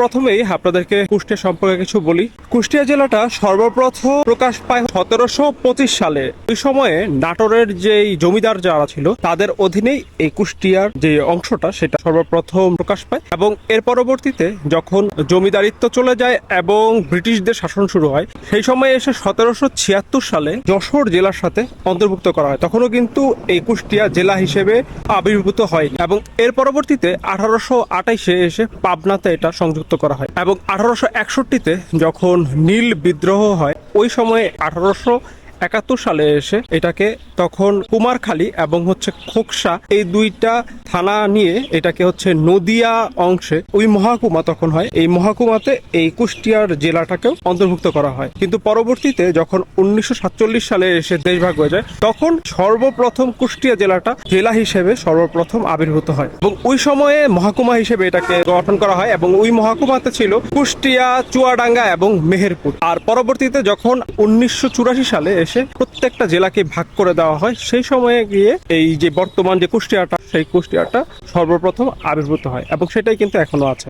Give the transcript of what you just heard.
প্রথমেই আপনাদেরকে কুষ্টিয়া সম্পর্কে কিছু বলি। কুষ্টিয়া জেলাটা সর্বপ্রথম প্রকাশ পায় সতেরোশো পঁচিশ সালে। ওই সময়ে নাটোরের যে জমিদার যারা ছিল, তাদের অধীনেই এই কুষ্টিয়ার যে অংশটা, সেটা সর্বপ্রথম প্রকাশ পায় এবং এর পরবর্তীতে যখন জমিদারিত্ব চলে যায় এবং ব্রিটিশদের শাসন শুরু হয়, সেই সময় এসে সতেরোশো ছিয়াত্তর সালে যশোর জেলার সাথে অন্তর্ভুক্ত করা হয়। তখনও কিন্তু এই কুষ্টিয়া জেলা হিসেবে আবির্ভূত হয় এবং এর পরবর্তীতে আঠারোশো আঠাইশে এসে পাবনাতে এটা সংযুক্ত করা হয়। এবং আঠারোশো একষট্টিতে যখন নীল বিদ্রোহ হয় ওই সময়ে আঠারোশো একাত্তর সালে এসে এটাকে তখন কুমারখালী এবং হচ্ছে খোকসা এই দুইটা থানা নিয়ে এটাকে হচ্ছে নদিয়া অংশে ওই মহাকুমা তখন হয়। এই মহাকুমাতে এই কুষ্টিয়ার জেলাটাকেও অন্তর্ভুক্ত করা হয়। কিন্তু পরবর্তীতে যখন উনিশশো সাতচল্লিশ সালে এসে দেশভাগ হয়ে যায়, তখন সর্বপ্রথম কুষ্টিয়া জেলাটা জেলা হিসেবে সর্বপ্রথম আবির্ভূত হয়। এবং ওই সময়ে মহাকুমা হিসেবে এটাকে গঠন করা হয় এবং ওই মহাকুমাতে ছিল কুষ্টিয়া, চুয়াডাঙ্গা এবং মেহেরপুর। আর পরবর্তীতে যখন উনিশশো চুরাশি সালে এসে প্রত্যেকটা জেলাকে ভাগ করে দেওয়া হয়। সেই সময়ে গিয়ে এই যে বর্তমান যে কুষ্টিয়াটা, সেই কুষ্টিয়াটা সর্বপ্রথম আবির্ভূত হয় এবং সেটাই কিন্তু এখনও আছে।